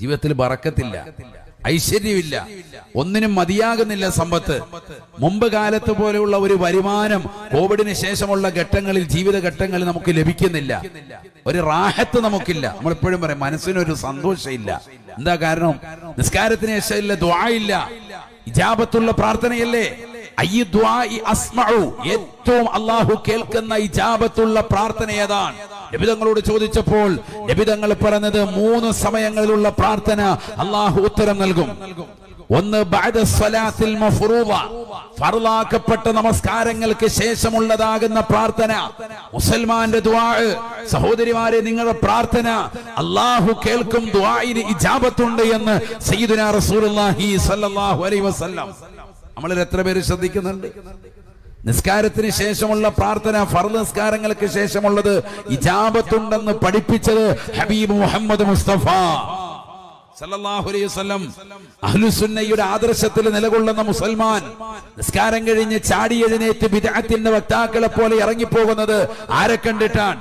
ജീവിതത്തിൽ ബറക്കത്തില്ല ഐശ്വര്യമില്ല ഒന്നിനും മതിയാകുന്നില്ല സമ്പത്ത്. മുമ്പ് കാലത്ത് പോലെയുള്ള ഒരു വരുമാനം കോവിഡിന് ശേഷമുള്ള ഘട്ടങ്ങളിൽ ജീവിതഘട്ടങ്ങളിൽ നമുക്ക് ലഭിക്കുന്നില്ല. ഒരു റാഹത്ത് നമുക്കില്ല. നമ്മൾ എപ്പോഴും പറയും മനസ്സിനൊരു സന്തോഷമില്ല. എന്താ കാരണം? നിസ്കാരത്തിന് ശേഷമില്ല ദ്വായില്ല ഇജാപത്തുള്ള പ്രാർത്ഥനയല്ലേ. ഏറ്റവും അള്ളാഹു കേൾക്കുന്ന ഇജാബത്തുള്ള പ്രാർത്ഥന ഏതാണ്? നബിതങ്ങളോട് ചോദിച്ചപ്പോൾ നബിതങ്ങൾ പറഞ്ഞത് മൂന്ന് സമയങ്ങളിലുള്ള പ്രാർത്ഥന അള്ളാഹു ഉത്തരം നൽകും. ഒന്ന് ഫർളാക്കപ്പെട്ട നമസ്കാരങ്ങൾക്ക് ശേഷമുള്ളതാകുന്ന പ്രാർത്ഥന. മുസൽമാന്റെ സഹോദരിമാരെ നിങ്ങളുടെ പ്രാർത്ഥന അള്ളാഹു കേൾക്കും ദുആഇന് ഇജാബത്തുണ്ട് എന്ന് സയ്യിദുനാ റസൂലുള്ളാഹി സ്വല്ലല്ലാഹു അലൈഹി വസല്ലം. നമ്മളിൽ എത്ര പേര് ശ്രദ്ധിക്കുന്നുണ്ട്? നിസ്കാരത്തിന് ശേഷമുള്ള പ്രാർത്ഥന ഫർദ് നിസ്കാരങ്ങൾക്ക് ശേഷമുള്ളത് ഇജാബത്തുണ്ടെന്ന് പഠിപ്പിച്ചത് ഹബീബ് മുഹമ്മദ് മുസ്തഫ. ആദർശത്തിൽ നിലകൊള്ളുന്ന മുസൽമാൻ നിസ്കാരം കഴിഞ്ഞ് ചാടി എഴുന്നേറ്റ് വിദഗ്ധത്തിന്റെ വക്താക്കളെ പോലെ ഇറങ്ങിപ്പോകുന്നത് ആരെ കണ്ടിട്ടാണ്?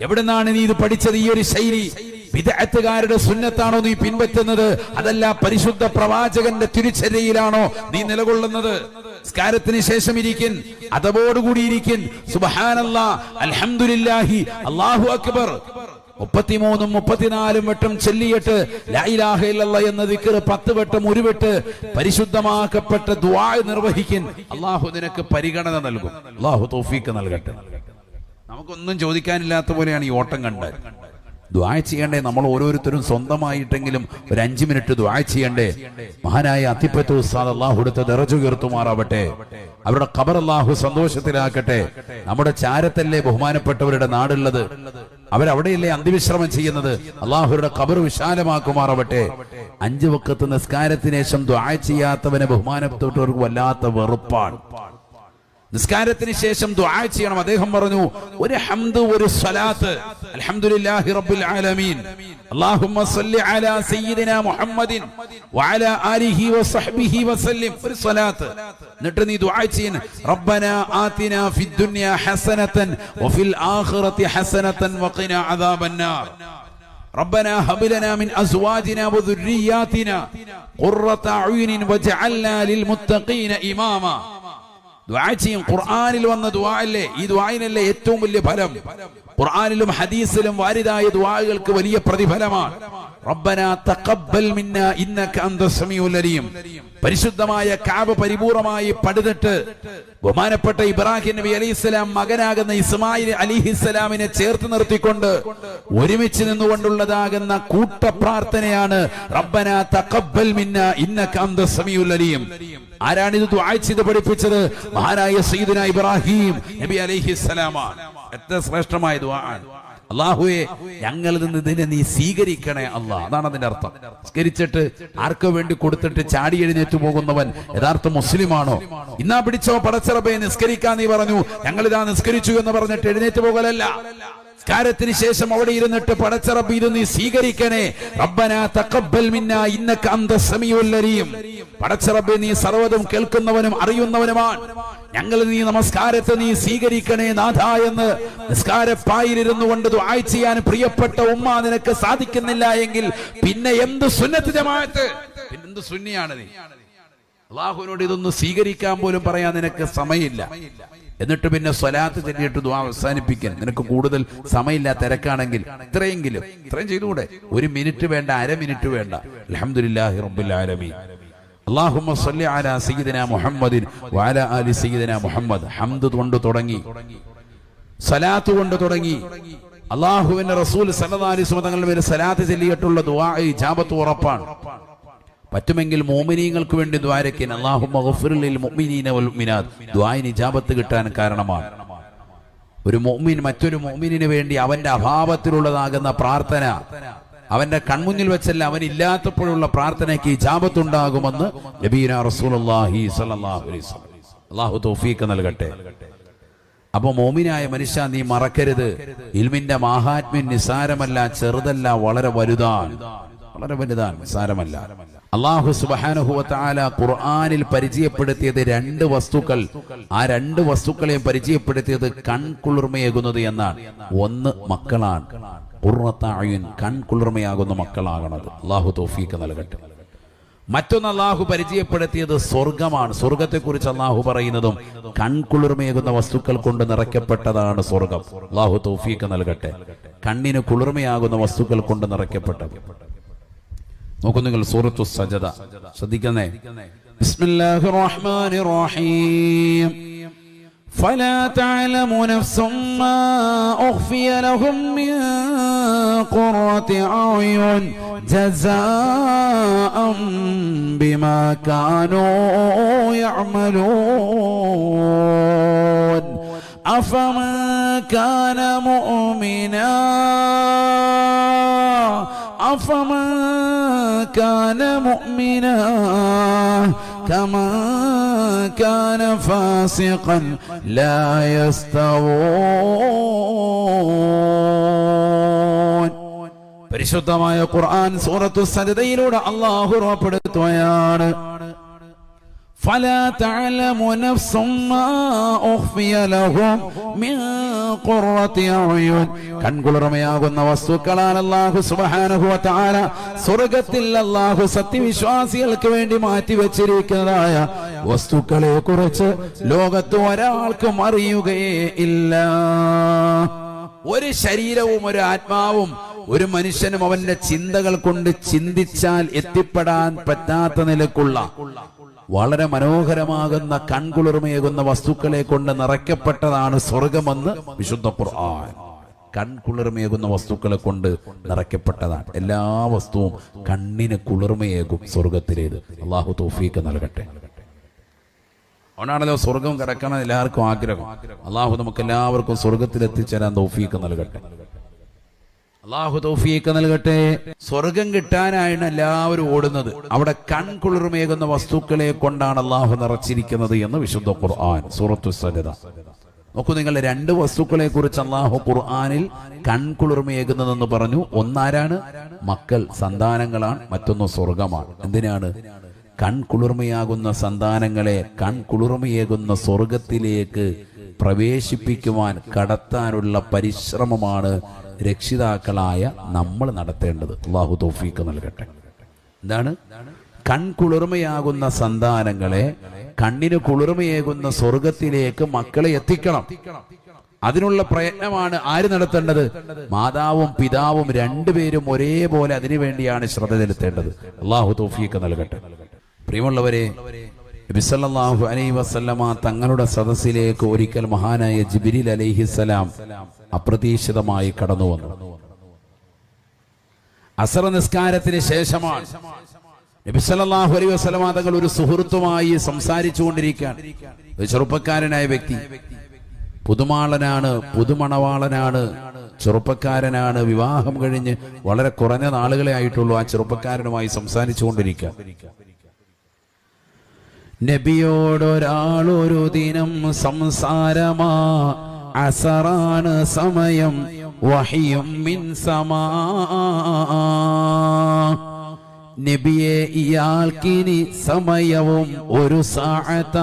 എവിടുന്നാണ് നീ ഇത് പഠിച്ചത് ഈ ഒരു ശൈലി? വിദഗ്ധകാരുടെ സുന്നത്താണോ നീ പിൻപറ്റുന്നത്? അതല്ല പരിശുദ്ധ പ്രവാചകന്റെ തിരിച്ചരിയിലാണോ നീ നിലകൊള്ളുന്നത്? സ്കാരത്തിന് ശേഷം ഇരിക്കൻ അതവോടുകൂടി ഇരിക്കൻ. സുബഹാനല്ലാ അൽഹംദുലില്ലാഹി അല്ലാഹു അക്ബർ. മുപ്പത്തിമൂന്നും മുപ്പത്തിനാലും വട്ടം ചെല്ലിയിട്ട് എന്ന ദിക്ർ പത്ത് വട്ടം ഒരു വെട്ട് പരിശുദ്ധമാക്കപ്പെട്ട ദുആ നിർവഹിക്കൻ. അള്ളാഹു നിനക്ക് പരിഗണന നൽകും. അള്ളാഹു തോഫീക്ക് നൽകട്ടെ. നമുക്കൊന്നും ചോദിക്കാനില്ലാത്ത പോലെയാണ് ഈ ഓട്ടം കണ്ടത്. ദ്വായ ചെയ്യണ്ടേ? നമ്മൾ ഓരോരുത്തരും സ്വന്തമായിട്ടെങ്കിലും ഒരു അഞ്ചു മിനിറ്റ് ദ്വായ ചെയ്യണ്ടേ? മഹാനായ അത്തിപ്പറ്റ ഉസ്താദ് അള്ളാഹു കൊടുത്ത ദറജു ഉയർത്തുമാറാവട്ടെ. അവരുടെ ഖബർ അള്ളാഹു സന്തോഷത്തിലാക്കട്ടെ നമ്മുടെ ചാരത്തല്ലേ ബഹുമാനപ്പെട്ടവരുടെ നാടുള്ളത്? അവരവിടെയല്ലേ അന്തിവിശ്രമം ചെയ്യുന്നത്? അള്ളാഹുരുടെ ഖബർ വിശാലമാക്കുമാറാവട്ടെ. അഞ്ചു വക്കത്ത് നിസ്കാരത്തിനേശം ദ്വായ ചെയ്യാത്തവനെ ബഹുമാനപ്പെട്ടവർക്ക് വല്ലാത്ത വെറുപ്പാണ്. നിസ്കാരത്തിന് ശേഷം ദുആ ചെയ്യണം അദ്ദേഹം പറഞ്ഞു ഒരു ഹംദ് ഒരു സ്വലാത്ത് അൽഹംദുലില്ലാഹി റബ്ബിൽ ആലമീൻ അല്ലാഹുമ്മ സ്വല്ലി അലാ സയ്യിദിനാ മുഹമ്മദിൻ വഅലാ ആലിഹി വസഹ്ബിഹി വസല്ലിം ഒരു സ്വലാത്ത് എന്നിട്ട് നീ ദുആ ചെയ്യൻ റബ്ബനാ ആതിനാ ഫിദ് ദുനിയ ഹസനതൻ വഫിൽ ആഖിറതി ഹസനതൻ വഖിനാ അദാബന്നാർ ربنا هب لنا من ازواجنا وذرياتنا قرة اعين واجعلنا للمتقين اماما ദുആ ചെയ്യും. ഖുർആനിൽ വന്ന ദുആ അല്ലേ? ഈ ദുആയിനല്ലേ ഏറ്റവും വലിയ ഫലം? ഖുർആനിലും ഹദീസിലും വാരിതായ ദുആകൾക്ക് വലിയ പ്രതിഫലമാണ്. റബ്ബനാ തഖബ്ബൽ മിന്നാ ഇന്നക അന്ത സമീഉൽ അലീം. പരിശുദ്ധമായ കാബ പരിപൂർണമായി പടുതിട്ട് ബഹുമാനപ്പെട്ട ഇബ്രാഹിം നബി അലൈഹിസ്സലാം മകനാകുന്ന ഇസ്മായിൽ അലിഹിസ്സലാമിനെ ചേർത്ത് നിർത്തിക്കൊണ്ട് ഒരുമിച്ച് നിന്നുകൊണ്ടുള്ളതാകുന്ന കൂട്ട പ്രാർത്ഥനയാണ് റബ്ബനാ തഖബ്ബൽ മിന്നാ ഇന്നക അന്ത സമീഉൽ അലീം. ആരാണ് ഇത് ദുആ ചെയ്ത് പഠിപ്പിച്ചത്? മഹാനായ സയ്യിദുന ഇബ്രാഹിം നബി അലൈഹിസ്സലാമാണ് എത്ര ശ്രേഷ്ഠമായ ദുആ അള്ളാഹുവെ ഞങ്ങളിൽ നിന്ന് ഇതിനെ നീ സ്വീകരിക്കണേ അല്ല. അതാണ് അതിന്റെ അർത്ഥം. സ്കരിച്ചിട്ട് ആർക്കു വേണ്ടി കൊടുത്തിട്ട് ചാടി എഴുന്നേറ്റ് പോകുന്നവൻ യഥാർത്ഥ മുസ്ലിമാണോ? ഇന്നാ പിടിച്ചോ പടച്ചിറപ്പെ നിസ്കരിക്കാൻ നീ പറഞ്ഞു. ഞങ്ങൾ ഇതാ നിസ്കരിച്ചു എന്ന് പറഞ്ഞിട്ട് എഴുന്നേറ്റ് പോകലല്ല. സ്കാരത്തിന് ശേഷം അവിടെ ഇരുന്നിട്ട് പടച്ചിറപ്പ് ഇത് നീ സ്വീകരിക്കണേ. റബ്ബന തക്കബൽ മിന്ന ഇന്നക അന്ത അലീം. പടച്ചറബ് നീ സർവതും കേൾക്കുന്നവനും അറിയുന്നവനുമാണ്. ഞങ്ങൾ നീ നമസ്കാരത്തെ നീ സ്വീകരിക്കണേ നാഥ എന്ന് നിസ്കാരപ്പായിലിരുന്നു കൊണ്ട് ദുആ ചെയ്യാൻ പ്രിയപ്പെട്ട ഉമ്മ നിനക്ക് സാധിക്കുന്നില്ല എങ്കിൽ പിന്നെ എന്ത് സുന്നത്ത് ജമാഅത്ത്? പിന്നെ എന്ത് സുന്നിയാണ് നീ? അള്ളാഹുവിനോട് ഇതൊന്ന് സ്വീകരിക്കാൻ പോലും പറയാൻ നിനക്ക് സമയമില്ല. എന്നിട്ട് പിന്നെ സ്വലാത്ത് ചെല്ലിയിട്ട് ദ്വാ അവസാനിപ്പിക്കാൻ. നിനക്ക് കൂടുതൽ സമയമില്ല തിരക്കാണെങ്കിൽ ഇത്രയെങ്കിലും ഇത്രയും ചെയ്തുകൂടെ? ഒരു മിനിറ്റ് വേണ്ട അര മിനിറ്റ് വേണ്ട. അൽഹംദുലില്ലാഹി റബ്ബിൽ ആലമീൻ. അല്ലാഹുമ്മ സല്ലി അലാ സയ്യിദന മുഹമ്മദിൻ വാല ആലി സയ്യിദന മുഹമ്മദ്. ഹംദ് കൊണ്ട് തുടങ്ങി. സലാത്ത് കൊണ്ട് തുടങ്ങി. അള്ളാഹുവിന്റെ റസൂൽ വസല്ലം തങ്ങളുടെ പേര് സലാത്ത് ചൊല്ലിയിട്ടുള്ള ദുആ ഇജാബത്ത് ഉറപ്പാണ്. പറ്റുമെങ്കിൽ മോമിനീങ്ങൾക്ക് വേണ്ടി ദ്വാരക്കൻ ദ്വായിന് ഇജാബത്ത് കിട്ടാൻ കാരണമാണ്. ഒരു മോമിൻ മറ്റൊരു മോമിനിന് വേണ്ടി അവന്റെ അഭാവത്തിലുള്ളതാകുന്ന പ്രാർത്ഥന. അവന്റെ കൺമുന്നിൽ വെച്ചല്ല അവൻ ഇല്ലാത്തപ്പോഴുള്ള പ്രാർത്ഥനയ്ക്ക് ജാപത്തുണ്ടാകുമെന്ന് നൽകട്ടെ. അപ്പൊ മോമിനായ മനുഷ്യ നീ മറക്കരുത്. ഇൽമിന്റെ മാഹാത്മ്യം നിസാരമല്ല ചെറുതല്ല വളരെ വലുതാണ്. വളരെ വലുതാണ് നിസാരമല്ല. അള്ളാഹു സുബാനുഹുവത്താല ഖുർആാനിൽ പരിചയപ്പെടുത്തിയത് രണ്ട് വസ്തുക്കൾ. ആ രണ്ട് വസ്തുക്കളെയും പരിചയപ്പെടുത്തിയത് കൺകുളിർമയേകുന്നത് എന്നാണ്. ഒന്ന് മക്കളാണ്. ഉറത്തായുൻ കൺകുളിർമയാകുന്ന മക്കളാകണത്. അള്ളാഹു തോഫീക്ക് നൽകട്ടെ. മറ്റൊന്ന് അള്ളാഹു പരിചയപ്പെടുത്തിയത് സ്വർഗമാണ്. സ്വർഗത്തെക്കുറിച്ച് അള്ളാഹു പറയുന്നതും കൺകുളിർമയേകുന്ന വസ്തുക്കൾ കൊണ്ട് നിറയ്ക്കപ്പെട്ടതാണ് സ്വർഗം. അള്ളാഹു തോഫീക്ക് നൽകട്ടെ. കണ്ണിന് കുളിർമയാകുന്ന വസ്തുക്കൾ കൊണ്ട് നിറയ്ക്കപ്പെട്ടത്. നോക്കൂ നിങ്ങൾ സൂറത്തു സജദ. ശ്രദ്ധിക്കുന്നേ? ബിസ്മില്ലാഹിർ റഹ്മാനിർ റഹീം. فلا تعلم نفس ما أخفي لهم من قرة أعين جزاء بما كانوا يعملون. أفمن كان مؤمنا؟ أفمن كان مؤمنا؟ كمن كان فاسقا لا يستوون പരിശുദ്ധമായ ഖുർആൻ സൂറത്തു സജദയിലൂടെ അള്ളാഹു ഉറപ്പെടുത്തുകയാണ് فلا تعلم نفس ما أخفي لهم من قرة أعين കൺകുളിർമയാകുന്ന വസ്തുക്കളാൽ അല്ലാഹു സുബ്ഹാനഹു വ തആല സ്വർഗ്ഗത്തിൽ അല്ലാഹു സത്യവിശ്വാസികൾക്ക് വേണ്ടി മാറ്റി വെച്ചിരിക്കുന്നതായ വസ്തുക്കളെ കുറിച്ച് ലോകത്ത് ഒരാൾക്കും അറിയുകയേ ഇല്ല ഒരു ശരീരവും ഒരു ആത്മാവും ഒരു മനുഷ്യനും അവന്റെ ചിന്തകൾ കൊണ്ട് ചിന്തിച്ചാൽ എത്തിപ്പെടാൻ പറ്റാത്ത നിലക്കുള്ള വളരെ മനോഹരമാകുന്ന കൺകുളിർമയേകുന്ന വസ്തുക്കളെ കൊണ്ട് നിറയ്ക്കപ്പെട്ടതാണ് സ്വർഗമെന്ന് വിശുദ്ധ ഖുർആൻ. കൺകുളിർമയേകുന്ന വസ്തുക്കളെ കൊണ്ട് നിറയ്ക്കപ്പെട്ടതാണ്. എല്ലാ വസ്തുവും കണ്ണിന് കുളിർമയേകും സ്വർഗത്തിലേത്. അള്ളാഹു തോഫീക്ക് നൽകട്ടെ. അതുകൊണ്ടാണല്ലോ സ്വർഗം കിടക്കണം എല്ലാവർക്കും ആഗ്രഹം. അള്ളാഹു നമുക്ക് എല്ലാവർക്കും സ്വർഗത്തിൽ എത്തിച്ചേരാൻ തോഫീക്ക് നൽകട്ടെ. അള്ളാഹു തൗഫീക്ക് നൽകട്ടെ. സ്വർഗം കിട്ടാനാണ് എല്ലാവരും ഓടുന്നത്. അവിടെ കൺകുളിർമേകുന്ന വസ്തുക്കളെ കൊണ്ടാണ് അള്ളാഹു നിറച്ചിരിക്കുന്നത് എന്ന് വിശുദ്ധ ഖുർആൻ സൂറത്തു സജദ. നോക്കൂ നിങ്ങൾ രണ്ട് വസ്തുക്കളെ കുറിച്ച് അള്ളാഹു ഖുർആാനിൽ കൺകുളിർമയേകുന്നതെന്ന് പറഞ്ഞു. ഒന്നാരാണ്? മക്കൾ സന്താനങ്ങളാണ്. മറ്റൊന്ന് സ്വർഗമാണ്. എന്തിനാണ്? കൺകുളിർമയാകുന്ന സന്താനങ്ങളെ കൺകുളിർമയേകുന്ന സ്വർഗത്തിലേക്ക് പ്രവേശിപ്പിക്കുവാൻ കടത്താനുള്ള പരിശ്രമമാണ് രക്ഷിതാക്കളായ നമ്മൾ നടത്തേണ്ടത്. അള്ളാഹു തോഫീക്ക് നൽകട്ടെ. എന്താണ്? കൺകുളിർമയാകുന്ന സന്താനങ്ങളെ കണ്ണിന് കുളിർമയേകുന്ന സ്വർഗത്തിലേക്ക് മക്കളെ എത്തിക്കണം. അതിനുള്ള പ്രയത്നമാണ് ആര് നടത്തേണ്ടത്? മാതാവും പിതാവും രണ്ടുപേരും ഒരേപോലെ അതിനുവേണ്ടിയാണ് ശ്രദ്ധ ചെലുത്തേണ്ടത്. അള്ളാഹു തോഫിയൊക്കെ നൽകട്ടെ. പ്രിയമുള്ളവരെ ബിസല്ലാഹു അലൈ വസല്ലമ തങ്ങളുടെ സദസ്സിലേക്ക് ഒരിക്കൽ മഹാനായ ജിബിരിൽ അലൈഹിസലാം അപ്രതീക്ഷിതമായി കടന്നു വന്നു. അസറ നിസ്കാരത്തിന് ശേഷമാണ് നബിസല്ലാഹു അലൈ വസ്ലമ തങ്ങൾ ഒരു സുഹൃത്തുമായി സംസാരിച്ചു കൊണ്ടിരിക്കുകയാണ് ചെറുപ്പക്കാരനായ വ്യക്തി. പുതുമാളനാണ് പുതുമണവാളനാണ് ചെറുപ്പക്കാരനാണ്. വിവാഹം കഴിഞ്ഞ് വളരെ കുറഞ്ഞ നാളുകളെ ആയിട്ടുള്ളൂ ആ ചെറുപ്പക്കാരനുമായി സംസാരിച്ചു കൊണ്ടിരിക്കുക നബിയോടൊരാളൊരു ദിനം സംസാരമാ അസറാണ് സമയം വഹിയും മിൻ സമാ. നബിയെ ഇയാൾക്കിനി സമയവും ഒരു സാഴത്ത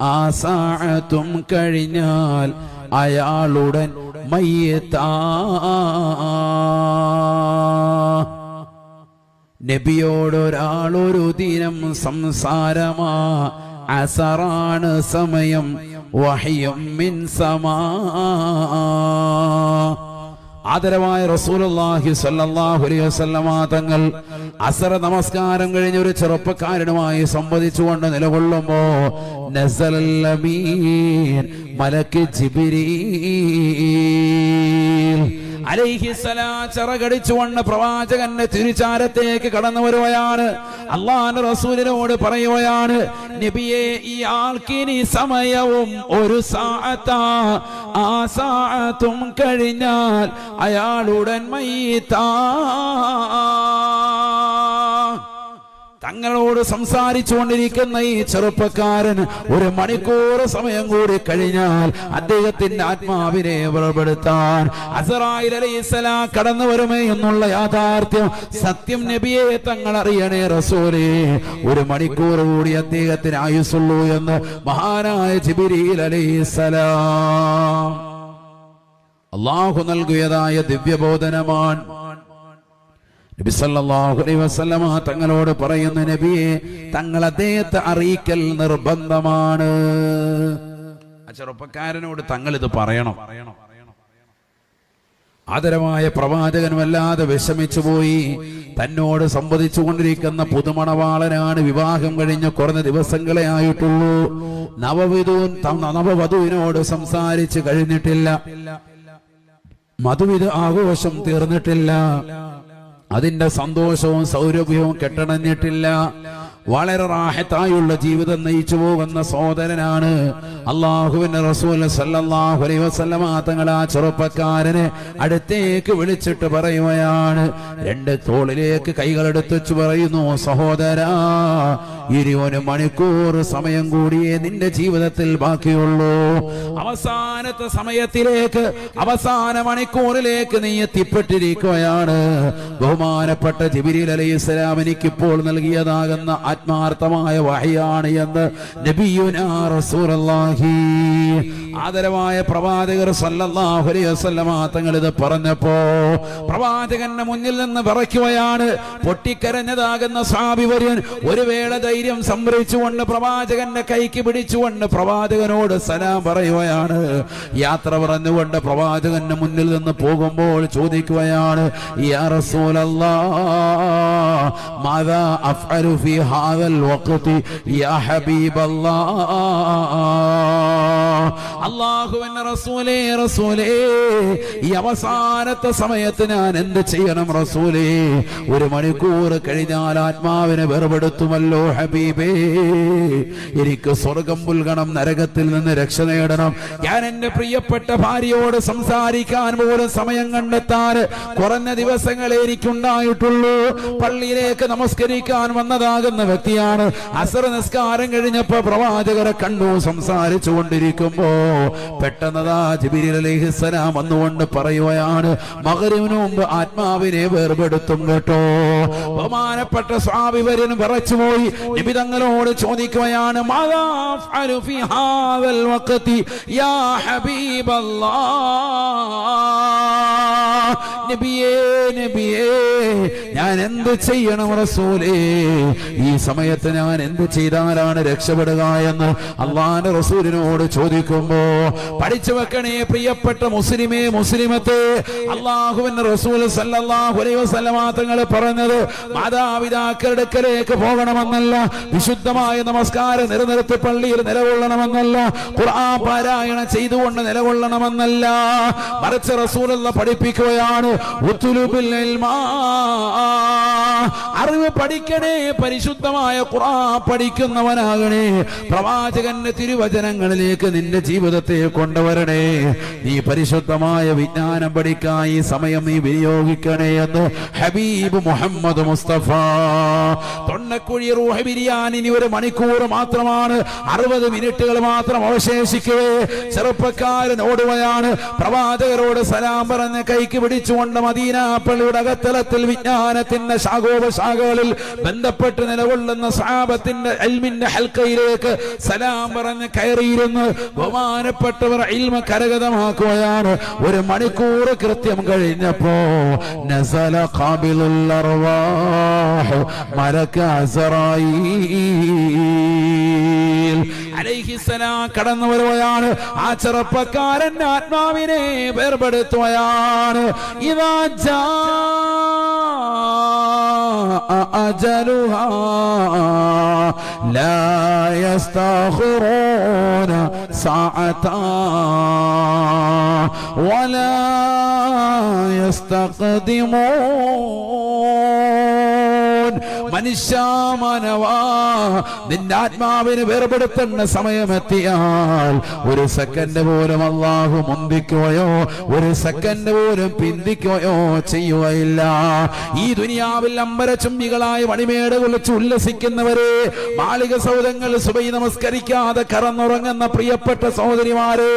ആ സാഴത്തും കഴിഞ്ഞാൽ അയാളുടൻ മയ്യത്താ. നബിയോടൊരാളൊരു ദിനം സംസാരമാ. അസറാണ് സമയം വഹിയും മിൻ സമാ. ആദരവായ അലൈഹി വസല്ലമ തങ്ങൾ അസറ നമസ്കാരം കഴിഞ്ഞ ഒരു ചെറുപ്പക്കാരനുമായി സംവദിച്ചുകൊണ്ട് നിലകൊള്ളുമ്പോ നസലമീൻ മലക്ക് അലൈഹിസ്സലാം ചിറകടിച്ചുകൊണ്ട് പ്രവാചകന്റെ തിരിച്ചാരത്തേക്ക് കടന്നു വരുകയാണ്. അള്ളാന്റെ റസൂലിനോട് പറയുകയാണ് നബിയെ ഈ ആൾക്കിനി സമയവും ഒരു സാഅത്താ. ആ സാഅത്തും കഴിഞ്ഞാൽ അയാളുടൻ മയ്യത്താ. തങ്ങളോട് സംസാരിച്ചുകൊണ്ടിരിക്കുന്ന ഈ ചെറുപ്പക്കാരൻ ഒരു മണിക്കൂർ സമയം കൂടി കഴിഞ്ഞാൽ അദ്ദേഹത്തിന്റെ ആത്മാവിനെ പുറപ്പെടുത്താൻ അസറായി അലൈഹിസ്സലാം കടന്നു വരുമേ എന്നുള്ള യാഥാർത്ഥ്യം സത്യം നബിയെ തങ്ങൾ അറിയണേ റസൂലേ. ഒരു മണിക്കൂർ കൂടി അദ്ദേഹത്തിന് ആയുസുള്ളൂ എന്ന് മഹാനായ ജിബിരിയിൽ അലൈഹിസ്സലാം അള്ളാഹു നൽകിയതായ ദിവ്യബോധനമാണ് വസല്ലമ തങ്ങളോട് പറയുന്ന നബിയെ തങ്ങൾ അദ്ദേഹത്തെ അറിയിക്കൽ നിർബന്ധമാണ്. ആ ചെറുപ്പക്കാരനോട് തങ്ങൾ ഇത് പറയണം. ആദരമായ പ്രവാചകൻ വല്ലാതെ വിഷമിച്ചു പോയി. തന്നോട് സംവദിച്ചു കൊണ്ടിരിക്കുന്ന പുതുമണവാളനാണ് വിവാഹം കഴിഞ്ഞ കുറഞ്ഞ ദിവസങ്ങളെ ആയിട്ടുള്ളൂ. നവവിധുവും നവവധുവിനോട് സംസാരിച്ച് കഴിഞ്ഞിട്ടില്ല. മധുവിധ ആഘോഷം തീർന്നിട്ടില്ല. അതിന്റെ സന്തോഷവും സൗരഭ്യവും കെട്ടണഞ്ഞിട്ടില്ല. വളരെ റാഹത്തായുള്ള ജീവിതം നയിച്ചു പോകുന്ന സഹോദരനാണ് അള്ളാഹുവിന്റെ റസൂൽ സല്ലല്ലാഹു അലൈഹി വസല്ലമ. തങ്ങൾ ആ ചെറുപ്പക്കാരനെ അടുത്തേക്ക് വിളിച്ചിട്ട് പറയുകയാണ്. രണ്ട് തോളിലേക്ക് കൈകളെടുത്ത് പറയുന്നു സഹോദരാ ഒരു മണിക്കൂർ സമയം കൂടിയേ നിന്റെ ജീവിതത്തിൽ ബാക്കിയുള്ളൂ. അവസാനത്തെ സമയത്തിലേക്ക് അവസാന മണിക്കൂറിലേക്ക് നീ എത്തിപ്പെട്ടിരിക്കുകയാണ്. ബഹുമാനപ്പെട്ട ജിബിരിൽ അലൈഹി ഇസ്ലാം എനിക്കിപ്പോൾ നൽകിയതാകുന്ന ആത്മാർത്ഥമായ വഹയാണ് എന്ന് നബിയുനാ ആദരവായ പ്രവാചകർ തങ്ങൾ ഇത് പറഞ്ഞപ്പോ പ്രവാചകന്റെ മുന്നിൽ നിന്ന് വിറയ്ക്കുകയാണ്. പൊട്ടിക്കരഞ്ഞതാകുന്ന സാബിവര്യൻ ഒരു വേള ധൈര്യം സംഭരിച്ചുകൊണ്ട് പ്രവാചകന്റെ കൈക്ക് പിടിച്ചുകൊണ്ട് പ്രവാചകനോട് സലാം പറയുകയാണ്. യാത്ര പറഞ്ഞുകൊണ്ട് പ്രവാചകന്റെ മുന്നിൽ നിന്ന് പോകുമ്പോൾ ചോദിക്കുകയാണ് യാ റസൂലല്ലാ മാതാ അള്ളാഹുവിന്റെ റസൂലേ റസൂലേ ഈ അവസാനത്തെ സമയത്ത് ഞാൻ എന്ത് ചെയ്യണം റസൂലേ? ഒരു മണിക്കൂർ കഴിഞ്ഞാൽ ആത്മാവിനെ വേർപെടുത്തുമല്ലോ ഹബീബേ. എനിക്ക് സ്വർഗം പുൽകണം നരകത്തിൽ നിന്ന് രക്ഷ നേടണം. ഞാൻ എന്റെ പ്രിയപ്പെട്ട ഭാര്യയോട് സംസാരിക്കാൻ പോലും സമയം കണ്ടെത്താൻ കുറഞ്ഞ ദിവസങ്ങളെ എനിക്കുണ്ടായിട്ടുള്ളൂ. പള്ളിയിലേക്ക് നമസ്കരിക്കാൻ വന്നതാകുന്ന വ്യക്തിയാണ്. അസർ നിസ്കാരം കഴിഞ്ഞപ്പോ പ്രവാചകരെ കണ്ടു സംസാരിച്ചു കൊണ്ടിരിക്കുമ്പോ പെട്ടെന്നതാ ജിബിരി അലൈഹിസ്സലാം വന്നുകൊണ്ട് പറയുകയാണ് മകരിവിന് മുമ്പ് ആത്മാവിനെ വേർപെടുത്തും കേട്ടോ. ബഹുമാനപ്പെട്ട സ്വാമി വരൻ വിറച്ചുപോയി നബി തങ്ങളോട് ചോദിക്കുകയാണ് യാ നബിയേ നബിയേ ഞാൻ എന്ത് ചെയ്യണം റസൂലേ? ഈ സമയത്ത് ഞാൻ എന്ത് ചെയ്താലാണ് രക്ഷപ്പെടുക എന്ന് അള്ളാന്റെ റസൂലിനോട് ചോദിക്കുമ്പോ പഠിച്ചു വെക്കണേ പ്രിയപ്പെട്ട മുസ്ലിമേ മുസ്ലിമത്തെ. അള്ളാഹുവിന്റെ റസൂൽ സല്ലല്ലാഹു അലൈഹി വസല്ലമ തങ്ങൾ പറഞ്ഞത് മാതാപിതാക്കളുടെ അടുക്കലേക്ക് പോകണമെന്നല്ല വിശുദ്ധമായ നമസ്കാരം നിലനിർത്തി പള്ളിയിൽ നിലകൊള്ളണമെന്നല്ല ഖുർആൻ പാരായണം ചെയ്തുകൊണ്ട് നിലകൊള്ളണമെന്നല്ല. മറിച്ച് റസൂലുള്ള പഠിപ്പിക്കുകയാണ് ഉത്തുലുബിൽ. അറിവ് പഠിക്കണേ പരിശുദ്ധമായ ഖുർആൻ പഠിക്കുന്നവനാകണേ. പ്രവാചകന്റെ തിരുവചനങ്ങളിലേക്ക് നിന്റെ ജീവിതത്തെ കൊണ്ടുവരണേ. നീ പരിശുദ്ധമായ വിജ്ഞാനം പഠിക്കാൻ ഈ സമയം നീ വിനിയോഗിക്കണേ എന്ന് ഹബീബ് മുഹമ്മദ് മുസ്തഫ. തൊണ്ണക്കുഴി റൂഹ ബിരിയാൻ ഇനി ഒരു മണിക്കൂർ മാത്രമാണ്. അറുപത് മിനിറ്റുകൾ മാത്രം അവശേഷിക്കവേ. ചെറുപ്പക്കാരൻ ഓടുകയാണ് പ്രവാചകരോട് സലാം പറഞ്ഞ് കൈക്ക് പിടിച്ചുകൊണ്ട് മദീന പള്ളിയുടെ അകത്തലത്തിൽ വിജ്ഞാനത്തിന്റെ ശാഖോപശാഖകളിൽ ബന്ധപ്പെട്ട് നിലകൊള്ളുന്ന സാപത്തിന്റെ അൽമിന്റെ ഹൽക്കയിലേക്ക് സലാം പറഞ്ഞ് കയറിയിരുന്ന്. ബഹുമാനപ്പെട്ടവർ ഇൽമ കരഗതമാക്കുകയാണ്. ഒരു മണിക്കൂർ കൃത്യം കഴിഞ്ഞപ്പോ നസല ഖാബിലുൽ അർവാഹ് മലക അസറായീൽ അലൈഹിസ്സലാം കടന്നു വരുകയാണ് ആ ചെറുപ്പക്കാരൻ ആത്മാവിനെ വേർപെടുത്തുകയാണ് ഇതാ ജാ أجلها لا يستأخرون ساعة ولا يستقدمون മനുഷ്യാമാനവാ. നിന്റെ ആത്മാവിന് വേർപെടുത്തേണ്ട സമയമെത്തിയാൽ ഒരു സെക്കൻഡ് പോലും അള്ളാഹു മുന്തിക്കുകയോ ഒരു സെക്കൻഡ് പോലും പിന്തിക്കുകയോ ചെയ്യുകയില്ല. ഈ ദുനിയാവിൽ അമ്പര അമ്പരചുംബികളായ മണിമേട് കുളിച്ച് ഉല്ലസിക്കുന്നവരെ മാളിക സൗദങ്ങൾ സുബൈ നമസ്കരിക്കാതെ കറന്നുറങ്ങുന്ന പ്രിയപ്പെട്ട സഹോദരിമാരെ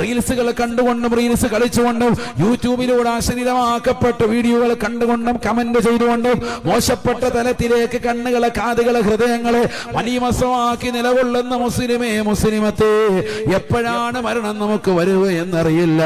റീൽസുകൾ കണ്ടുകൊണ്ടും റീൽസ് കളിച്ചുകൊണ്ടും യൂട്യൂബിലൂടെ അശനിതമാക്കപ്പെട്ട വീഡിയോകൾ കണ്ടുകൊണ്ടും കമന്റ് ചെയ്തുകൊണ്ടും മോശപ്പെട്ട തലത്തിലേക്ക് കണ്ണുകളെ കാതുകളെ ഹൃദയങ്ങളെ മലീമസമാക്കി നിലകൊള്ളുന്ന മുസ്ലിമേ മുസ്ലിമത്തെ എപ്പോഴാണ് മരണം നമുക്ക് വരുക എന്നറിയില്ല.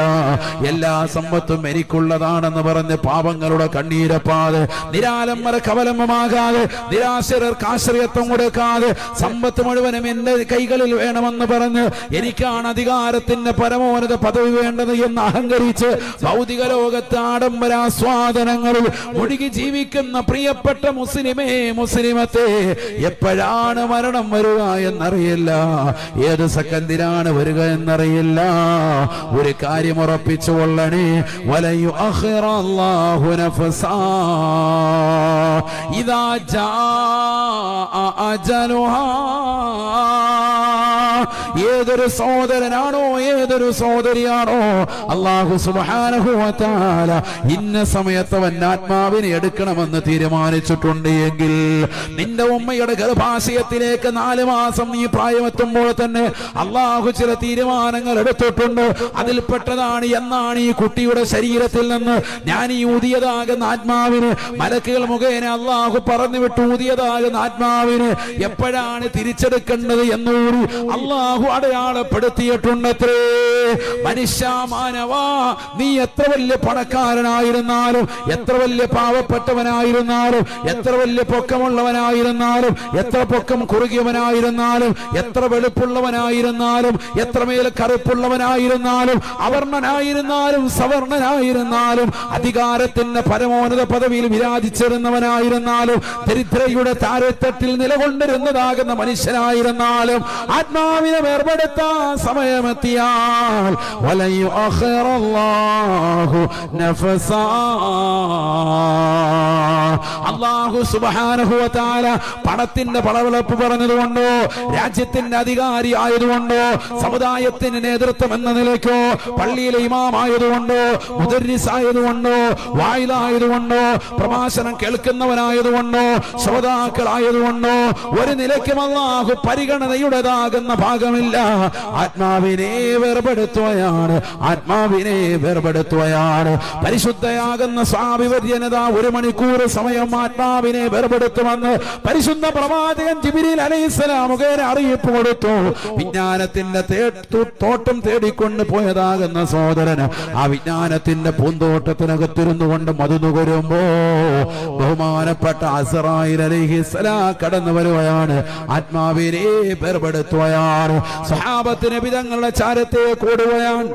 എല്ലാ സമ്പത്തും എനിക്കുള്ളതാണെന്ന് പറഞ്ഞ് പാപങ്ങളുടെ കണ്ണീരപ്പാതെ നിരാലംബര കവലംബമാകാതെ നിരാശരർക്ക് ആശ്രയത്വം കൊടുക്കാതെ സമ്പത്ത് മുഴുവനും എന്റെ കൈകളിൽ വേണമെന്ന് പറഞ്ഞ് എനിക്കാണ് അധികാരത്തിന്റെ പരമോന്നത പദവി വേണ്ടത് എന്ന് അഹങ്കരിച്ച് ഭൗതിക ലോകത്ത് ആഡംബരാസ്വാദനങ്ങളിൽ ഒഴുകി ജീവിക്കുന്ന പ്രിയപ്പെട്ട മുസ്ലിമേ മുസ്ലിമത്തെ എപ്പോഴാണ് മരണം വരിക എന്നറിയില്ല. ഏത് സെക്കൻഡിലാണ് വരിക എന്നറിയില്ല. ഒരു കാര്യം ഉറപ്പിച്ചു കൊള്ളണേ. വലയു അജലുഹാ. ഏതൊരു സഹോദരനാണോ ഏതൊരു സഹോദരിയാണോ അള്ളാഹു സുബ്ഹാനഹു വ ഇന്ന സമയത്ത് അവൻ ആത്മാവിനെ എടുക്കണമെന്ന് തീരുമാനിച്ചിട്ടുണ്ട്. എങ്കിൽ നിന്റെ ഉമ്മയുടെ ഗർഭാശയത്തിലേക്ക് നാല് മാസം നീ പ്രായമെത്തുമ്പോൾ തന്നെ അള്ളാഹു ചില തീരുമാനങ്ങൾ എടുത്തിട്ടുണ്ട്. അതിൽപ്പെട്ടതാണ് എന്നാണ് ഈ കുട്ടിയുടെ ശരീരത്തിൽ നിന്ന് ഞാൻ ഈ ഊതിയതാകുന്ന ആത്മാവിന് മലക്കുകൾ മുഖേന അള്ളാഹു പറഞ്ഞു വിട്ട് ഊതിയതാകുന്ന ആത്മാവിന് എപ്പോഴാണ് തിരിച്ചെടുക്കേണ്ടത് എന്നൂറി അള്ളാഹു അടയാളപ്പെടുത്തിയിട്ടുണ്ടത്രേ. മനുഷ്യ മാനവാ നീ എത്ര വലിയ പണക്കാരനായിരുന്നാലും എത്ര വലിയ പാവപ്പെട്ടവനായിരുന്നാലും എത്ര വലിയ പൊക്കമുള്ളവനായിരുന്നാലും എത്ര പൊക്കം കുറുകിയവനായിരുന്നാലും എത്ര വെളുപ്പുള്ളവനായിരുന്നാലും എത്രമേൽ കറുപ്പുള്ളവനായിരുന്നാലും അവർണനായിരുന്നാലും സവർണനായിരുന്നാലും അധികാരത്തിന്റെ പരമോന്നത പദവിയിൽ വിരാജിച്ചിരുന്നവനായിരുന്നാലും ദരിദ്രയുടെ താരത്തട്ടിൽ നിലകൊണ്ടിരുന്നതാകുന്ന മനുഷ്യനായിരുന്നാലും ആത്മാവിനെ വേർപെടുത്താൻ സമയമെത്തിയാൽ അള്ളാഹു സുബ്ഹാനഹു വ പണത്തിന്റെ പളവിളപ്പ് പറഞ്ഞതുകൊണ്ടോ രാജ്യത്തിന്റെ അധികാരി ആയതുകൊണ്ടോ സമുദായത്തിന് നേതൃത്വം എന്ന നിലയ്ക്കോ പള്ളിയിലെ ഇമാമായതുകൊണ്ടോ മുദരിസ് ആയതുകൊണ്ടോ വായിലായതുകൊണ്ടോ പ്രഭാഷണം കേൾക്കുന്നവനായതുകൊണ്ടോ ശ്രോതാക്കളായതുകൊണ്ടോ ഒരു നിലയ്ക്കും അള്ളാഹു പരിഗണനയുടേതാകുന്ന ഭാഗമില്ല. ആത്മാവിനെ വേർപെടുത്തുകയാണ് ആത്മാവിനെ വേർപെടുത്തുകയാണ് പരിശുദ്ധയാകുന്ന സ്വാഭിവര്യനത ഒരു മണിക്കൂർ സമയം ആത്മാവിനെ വേർപെടുത്തുമെന്ന് പരിശുദ്ധ പ്രവാചകൻ ജിബിരിൽ അലൈഹിസ്സലാം അറിയിപ്പ് കൊടുത്തു. വിജ്ഞാനത്തിന്റെ തോട്ടം തേടിക്കൊണ്ട് പോയതാകുന്ന സഹോദരന് ആ വിജ്ഞാനത്തിന്റെ പൂന്തോട്ടത്തിനകത്തിരുന്നു കൊണ്ട് മധു നുകരുമ്പോ ബഹുമാനപ്പെട്ട അസറായിൽ അലൈഹിസ്സലാം കടന്നു വരുകയാണ്. ആത്മാവിനെ വേർപെടുത്തുകയാണ് സഹാബത്തിന് വിധങ്ങളുടെ ചാരത്തെ കൂടുകയാണ്.